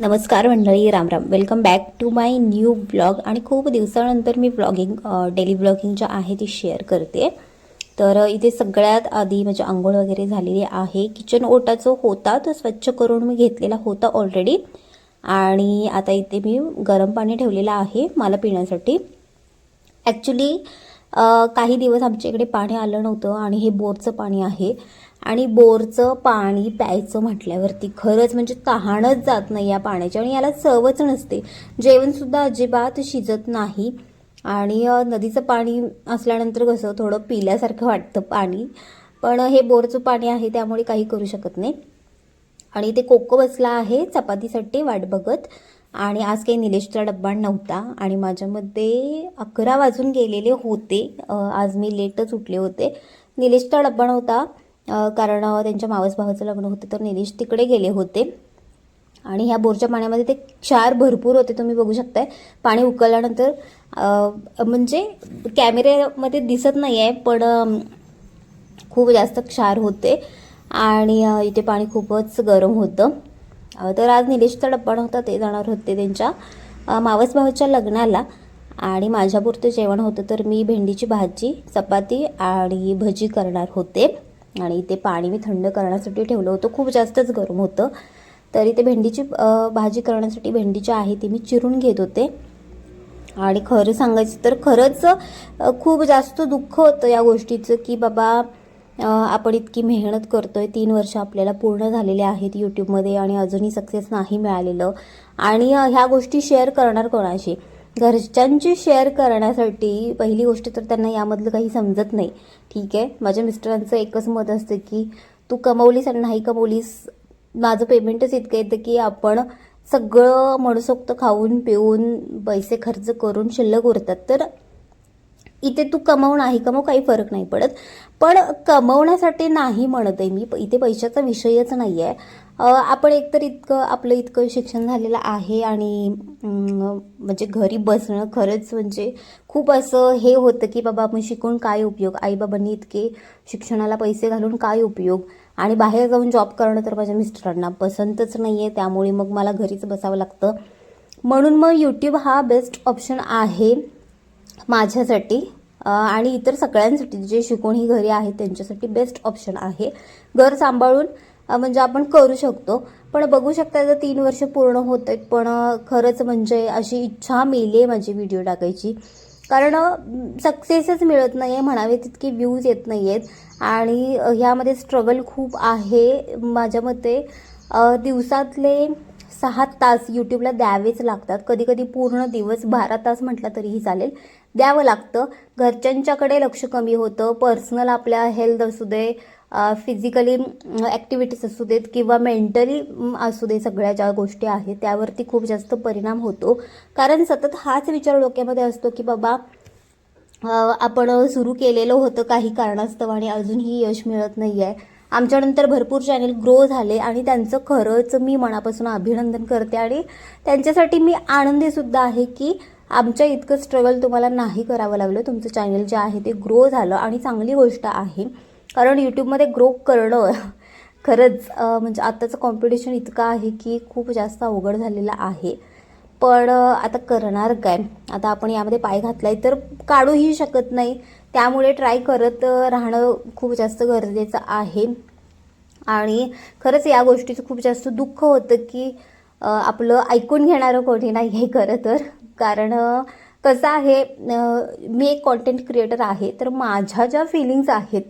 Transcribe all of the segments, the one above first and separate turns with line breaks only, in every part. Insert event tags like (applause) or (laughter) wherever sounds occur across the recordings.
नमस्कार मंडळी रामराम welcome back to my new blog आणि खूप दिवसानंतर मी ब्लॉगिंग डेली ब्लॉगिंग जे आहे ती शेअर करते. तर इथे सगळ्यात आधी म्हणजे आंघोळ वगैरे झालेली आहे. किचन ओटाचं होता तो स्वच्छ करून मी घेतलेला होता ऑलरेडी आणि आता इथे मी गरम पाणी ठेवलेलं आहे मला पिण्यासाठी. ॲक्च्युली काही दिवस आमच्या इकडे पाणी आलं नव्हतं आणि हे बोरचं पाणी आहे. आणि बोरचं पाणी प्यायचं म्हटल्यावरती खरंच म्हणजे तहानच जात नाही या पाण्याची आणि याला चवच नसते. जेवणसुद्धा अजिबात शिजत नाही. आणि नदीचं पाणी असल्यानंतर कसं थोडं पिल्यासारखं वाटतं पाणी. पण हे बोरचं पाणी आहे त्यामुळे काही करू शकत नाही. आणि ते कोको बसला आहे चपातीसाठी वाट बघत. आणि आज काही निलेशचा डब्बा नव्हता. आणि माझ्यामध्ये अकरा वाजून गेलेले होते. आज मी लेटच उठले होते. निलेशचा डब्बा नव्हता. कारण त्यांच्या मावस भावाचं लग्न होतं तर निलेश तिकडे गेले होते. आणि ह्या बोरच्या पाण्यामध्ये ते क्षार भरपूर होते तुम्ही बघू शकताय. पाणी उकळल्यानंतर म्हणजे कॅमेऱ्यामध्ये दिसत नाही आहे पण खूप जास्त क्षार होते. आणि इथे पाणी खूपच गरम होतं. तर आज निलेशचा डब्बा नव्हता ते जाणार होते त्यांच्या मावस भावाच्या लग्नाला. आणि माझ्यापुरतं जेवण होतं तर मी भेंडीची भाजी चपाती आणि भजी करणार होते. आणि इथे पाणी मी थंड करण्यासाठी ठेवलं होतं. खूप जास्तच गरम होतं. तरी ते भेंडीची भाजी करण्यासाठी भेंडीची आहे ती मी चिरून घेत होते. आणि खरं सांगायचं तर खरंच खूप जास्त दुःख होतं या गोष्टीचं की बाबा आपण इतकी मेहनत करतोय. तीन वर्ष आपल्याला पूर्ण झालेले आहेत यूट्यूबमध्ये आणि अजूनही सक्सेस नाही मिळालेलं. आणि ह्या गोष्टी शेअर करणार कोणाशी? घरच्यांची शेअर करण्यासाठी पहिली गोष्ट तर त्यांना यामधलं काही समजत नाही. ठीक आहे? माझ्या मिस्टरांचं एकच मत असतं की तू कमवलीस आणि नाही कमवलीस माझं पेमेंटच इतकं येतं की आपण सगळं मनसोक्त खाऊन पिऊन पैसे खर्च करून शिल्लक उरतात. तर इथे तू कमव नाही कमव काही फरक नाही पडत. पण कमवण्यासाठी नाही म्हणत आहे मी. इथे पैशाचा विषयच नाही आहे आपण एकतर इतकं आपलं इतकं शिक्षण झालेलं आहे आणि म्हणजे घरी बसणं खरंच म्हणजे खूप असं हे होतं की बाबा आपण शिकून काय उपयोग? आईबाबांनी इतके शिक्षणाला पैसे घालून काय उपयोग? आणि बाहेर जाऊन जॉब करणं तर माझ्या मिस्टरांना पसंतच नाही आहे त्यामुळे मग मला घरीच बसावं लागतं. म्हणून मग यूट्यूब हा बेस्ट ऑप्शन आहे माझ्यासाठी. आणि इतर सगळ्यांसाठी जे शिकून ही घरी आहेत त्यांच्यासाठी बेस्ट ऑप्शन आहे. घर सांभाळून म्हणजे आपण करू शकतो. पण बघू शकता जर तीन वर्ष पूर्ण होत आहेत पण खरंच म्हणजे अशी इच्छा मेली आहे माझी व्हिडिओ टाकायची. कारण सक्सेसच मिळत नाही आहे म्हणावे तितके व्ह्यूज येत नाही आहेत आणि ह्यामध्ये स्ट्रगल खूप आहे. माझ्या मते दिवसातले सहा तास यूट्यूबला द्यावेच लागतात. कधी कधी पूर्ण दिवस बारा तास म्हटला तरीही चालेल. द्यावं लागतं. घरच्यांच्याकडे लक्ष कमी होतं. पर्सनल आपल्या हेल्थ असू दे फिजिकली ॲक्टिव्हिटीज असू देत किंवा मेंटली असू दे सगळ्या ज्या गोष्टी आहेत त्यावरती खूप जास्त परिणाम होतो. कारण सतत हाच विचार डोक्यामध्ये असतो की बाबा आपण सुरू केलेलं होतं काही कारणास्तव आणि अजूनही यश मिळत नाही आहे आमच्यानंतर भरपूर चॅनल ग्रो झाले आणि त्यांचं खरंच मी मनापासून अभिनंदन करते. आणि त्यांच्यासाठी मी आनंदीसुद्धा आहे की आमच्या इतकं स्ट्रगल तुम्हाला नाही करावं लागलं. तुमचं चॅनल जे आहे ते ग्रो झालं आणि चांगली गोष्ट आहे. कारण यूट्यूबमध्ये ग्रो करणं (laughs) खरंच म्हणजे आत्ताचं कॉम्पिटिशन इतकं आहे की खूप जास्त अवघड झालेलं आहे. पण आता करणार काय? आता आपण यामध्ये पाय घातलाय तर काढूही शकत नाही. त्यामुळे ट्राय करत राहणं खूप जास्त गरजेचं आहे. आणि खरंच या गोष्टीचं खूप जास्त दुःख होतं की आपलं ऐकून घेणारं कोणी नाही हे खरं तर. कारण कसं आहे मी एक कॉन्टेंट क्रिएटर आहे तर माझ्या ज्या फिलिंग्स आहेत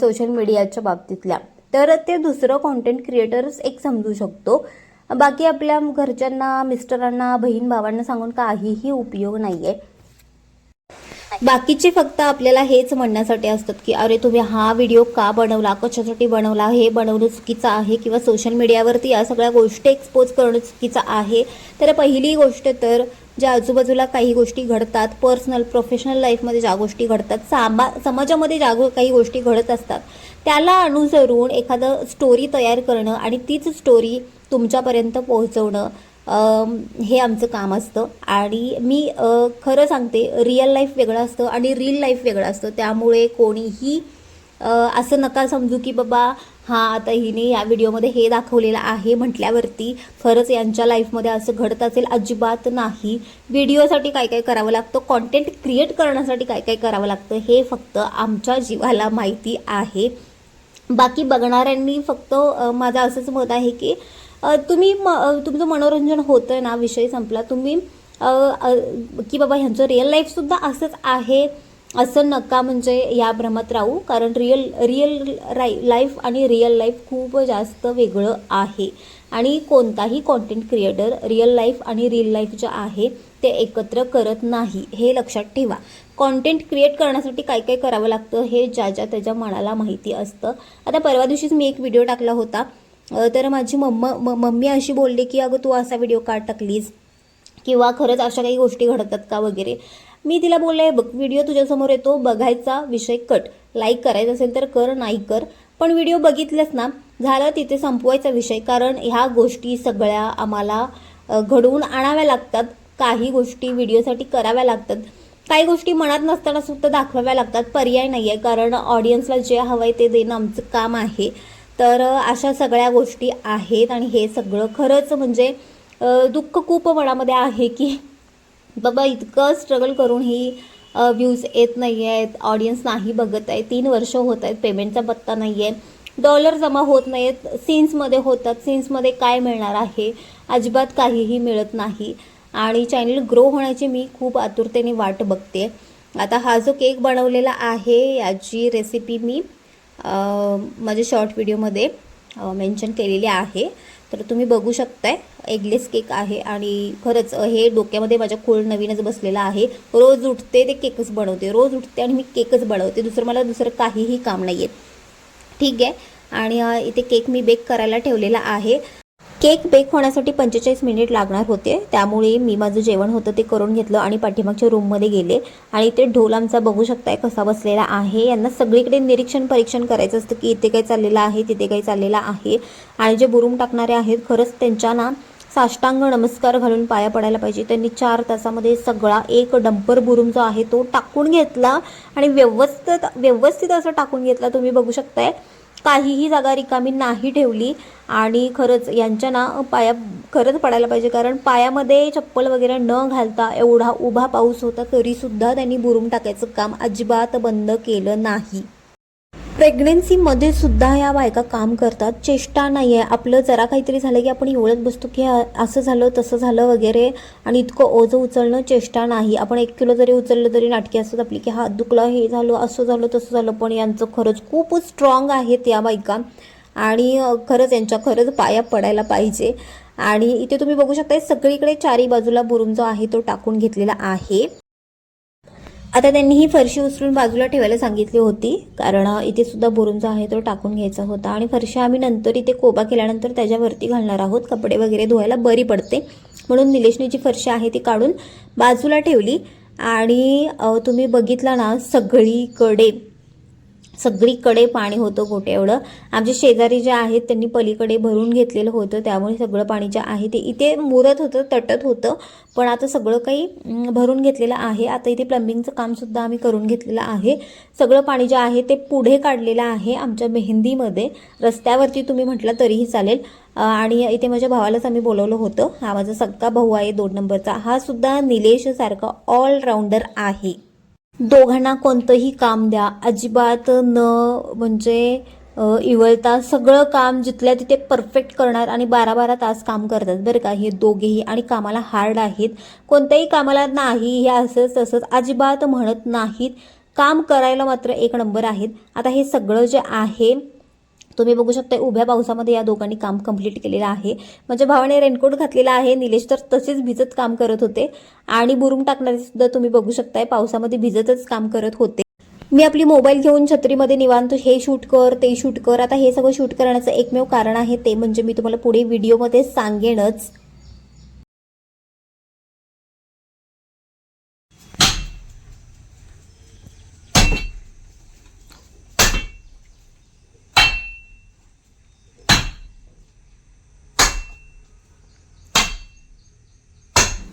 सोशल मीडियाच्या बाबतीतल्या तर ते दुसरं कॉन्टेंट क्रिएटर्स एक समजू शकतो. बाकी आपल्या घरच्यांना मिस्टरांना बहीण भावांना सांगून काहीही उपयोग नाही आहे बाकीचे फक्त आपल्याला हेच म्हणण्यासाठी असतात की अरे तुम्ही हा व्हिडिओ का बनवला? कशासाठी बनवला? हे बनवणं चुकीचं आहे किंवा सोशल मीडियावरती या सगळ्या गोष्टी एक्सपोज करणं चुकीचं आहे? तर पहिली गोष्ट तर ज्या आजूबाजूला काही गोष्टी घडतात पर्सनल प्रोफेशनल लाईफमध्ये ज्या गोष्टी घडतात सामा समाजामध्ये ज्या गो- काही गोष्टी घडत असतात त्याला अनुसरून एखादं स्टोरी तयार करणं आणि तीच स्टोरी तुमच्यापर्यंत पोहोचवणं हे आमचं काम असतं. आणि मी खरं सांगते रिअल लाईफ वेगळं असतं आणि रील लाईफ वेगळं असतं. त्यामुळे कोणीही असं नका समजू की बाबा हां आता हिने या व्हिडिओमध्ये हे दाखवलेलं आहे म्हटल्यावरती खरंच यांच्या लाईफमध्ये असं घडत असेल अजिबात नाही. व्हिडिओसाठी काय काय करावं लागतं? कॉन्टेंट क्रिएट करण्यासाठी काय काय करावं लागतं? हे फक्त आमच्या जीवाला माहिती आहे. बाकी बघणाऱ्यांनी फक्त माझं असंच मत आहे की तुम्ही म तुमचं मनोरंजन होतं ना विषय संपला. तुम्ही की बाबा ह्यांचं रिअल लाईफसुद्धा असंच आहे. असं नका म्हणजे या भ्रमात राहू कारण रिअल रिअल राई लाईफ आणि रिअल लाईफ खूप जास्त वेगळं आहे. आणि कोणताही कॉन्टेंट क्रिएटर रिअल लाईफ आणि रिअल लाईफ जे आहे ते एकत्र करत नाही हे लक्षात ठेवा. कॉन्टेंट क्रिएट करण्यासाठी काय काय करावं लागतं हे ज्या ज्या त्याच्या मनाला माहिती असतं. आता परवा दिवशीच मी एक व्हिडिओ टाकला होता. तर माझी मम्मा म- मम्मी अशी बोलली की अगं तू असा व्हिडिओ का टाकलीस? किंवा खरंच अशा काही गोष्टी घडतात का वगैरे? मी तिला बोलले बघ व्हिडिओ तुझ्यासमोर येतो बघायचा विषय कट. लाईक करायचा असेल तर कर नाही कर. पण व्हिडिओ बघितलेस ना झालं तिथे संपवायचा विषय. कारण ह्या गोष्टी सगळ्या आम्हाला घडवून आणाव्या लागतात. काही गोष्टी व्हिडिओसाठी कराव्या लागतात. काही गोष्टी मनात नसताना सुद्धा दाखवाव्या लागतात. पर्याय नाही आहे कारण ऑडियन्सला जे हवं आहे ते देणं आमचं काम आहे. तर अशा सगळ्या गोष्टी आहेत. आणि हे सगळं खरंच म्हणजे दुःख खूप मनामध्ये आहे की बाबा इतकं स्ट्रगल करूनही व्ह्यूज येत नाही आहेत ऑडियन्स नाही बघत आहे. तीन वर्ष होत आहेत पेमेंटचा पत्ता नाही आहे डॉलर जमा होत नाही आहेत सीन्समध्ये होतात. सीन्समध्ये काय मिळणार आहे? अजिबात काहीही मिळत नाही. आणि चॅनल ग्रो होण्याची मी खूप आतुरतेने वाट बघते. आता हा जो केक बनवलेला आहे याची रेसिपी मी माझ्या शॉर्ट व्हिडिओमध्ये मेन्शन केलेली आहे. तर तुम्ही बघू शकताय एगलेस केक आहे आणि खरंच हे डोक्यामध्ये माझ्या खोल नवीनच बसलेला आहे. रोज उठते ते केकच बनवते रोज उठते आणि मी केकच बनवते. दुसरं मला दुसरं काहीही काम नाही आहे ठीक आहे. आणि इथे केक मी बेक करायला ठेवलेला आहे. केक बेक होण्यासाठी पंचेचाळीस मिनिट लागणार होते. त्यामुळे मी माझं जेवण होतं ते करून घेतलं आणि पाठीमागच्या रूममध्ये गेले. आणि ते ढोल आमचा बघू शकताय कसा बसलेला आहे. यांना सगळीकडे निरीक्षण परीक्षण करायचं असतं की इथे काय चाललेलं आहे तिथे काय चाललेलं आहे. आणि जे बुरूम टाकणारे आहेत खरंच त्यांच्या ना साष्टांग नमस्कार घालून पाया पडायला पाहिजे. त्यांनी चार तासामध्ये सगळा एक डंपर बुरुम जो आहे तो टाकून घेतला. आणि व्यवस्थित व्यवस्थित असं टाकून घेतला. तुम्ही बघू शकताय. काहीही जागा रिकामी नाही ठेवली. आणि खरंच यांच्या ना पाया खरंच पडायला पाहिजे. कारण पायामध्ये चप्पल वगैरे न घालता एवढा उभा पाऊस होता तरीसुद्धा त्यांनी बुरून टाकायचं काम अजिबात बंद केलं नाही. प्रेग्नेन्सीमध्ये सुद्धा या बायका काम करतात. चेष्टा नाही आहे आपलं जरा काहीतरी झालं की आपण एवढत बसतो की असं झालं तसं झालं वगैरे आणि इतकं ओझं उचलणं चेष्टा नाही. आपण एक किलो जरी उचललं तरी नाटकी असतात आपली की हात दुखला हे झालं असं झालं तसं झालं. पण यांचं खरंच खूप स्ट्रॉंग आहेत या बायका आणि खरंच यांच्या खरंच पाया पडायला पाहिजे. आणि इथे तुम्ही बघू शकता सगळीकडे चारी बाजूला बुरुम जो आहे तो टाकून घेतलेला आहे. आता त्यांनी ही फरशी उचलून बाजूला ठेवायला सांगितली होती. कारण इथे सुद्धा बोरुंचा जो आहे तो टाकून घ्यायचा होता. आणि फरशी आम्ही नंतर इथे कोबा केल्यानंतर त्याच्यावरती घालणार आहोत. कपडे वगैरे धुवायला बरी पडते. म्हणून निलेशने जी फरशी आहे ती काढून बाजूला ठेवली. आणि तुम्ही बघितला ना सगळीकडे सगळीकडे पाणी होतं गोटे एवढं. आमचे शेजारी जे आहेत त्यांनी पलीकडे भरून घेतलेलं होतं. त्यामुळे सगळं पाणी जे आहे ते इथे मुरत होतं तटत होतं. पण आता सगळं काही भरून घेतलेलं आहे. आता इथे प्लंबिंगचं कामसुद्धा आम्ही करून घेतलेलं आहे. सगळं पाणी जे आहे ते पुढे काढलेलं आहे आमच्या मेहंदीमध्ये. रस्त्यावरती तुम्ही म्हटलं तरीही चालेल. आणि इथे माझ्या भावालाच आम्ही बोलवलं होतं. हा माझा सक्का भाऊ आहे दोन नंबरचा. हा सुद्धा निलेशसारखा ऑलराऊंडर आहे. दोघांना कोणतंही काम द्या. अजिबात न म्हणजे इवळता सगळं काम जिथल्या तिथे परफेक्ट करणार आणि बारा बारा तास काम करतात. बरं का हे दोघेही आणि कामाला हार्ड आहेत. कोणत्याही कामाला नाही हे असंच तसंच अजिबात म्हणत नाहीत. काम करायला मात्र एक नंबर आहेत. आता हे सगळं जे आहे तुम्ही बघू शकता उभ्या पावसामध्ये या दोघांनी काम कंप्लीट केलेलं आहे. म्हणजे भावाने रेनकोट घातलेला आहे. निलेश तर तसेच भिजत काम करत होते. आणि बुरुम टाकणारे सुद्धा तुम्ही बघू शकताय पावसामध्ये भिजतच काम करत होते. मी आपली मोबाईल घेऊन छत्रीमध्ये निवांत हे शूट कर ते शूट कर. आता हे सगळं शूट करण्याचं एकमेव कारण आहे ते म्हणजे मी तुम्हाला पुढे व्हिडिओमध्ये सांगेनच.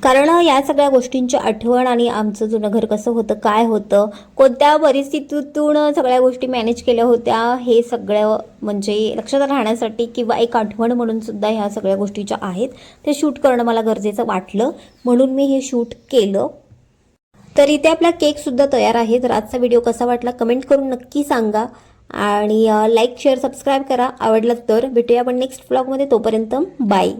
कारण या सगळ्या गोष्टींची आठवण आणि आमचं जुनं घर कसं होतं काय होतं कोणत्या परिस्थितीतून सगळ्या गोष्टी मॅनेज केल्या होत्या हे सगळं म्हणजे लक्षात राहण्यासाठी किंवा एक आठवण म्हणून सुद्धा ह्या सगळ्या गोष्टी ज्या आहेत. ते शूट करणं मला गरजेचं वाटलं म्हणून मी हे शूट केलं. तर इथे आपला केकसुद्धा तयार आहे. तर आजचा व्हिडिओ कसा वाटला कमेंट करून नक्की सांगा. आणि लाईक शेअर सबस्क्राईब करा. आवडला तर भेटूया आपण नेक्स्ट ब्लॉगमध्ये तोपर्यंत बाय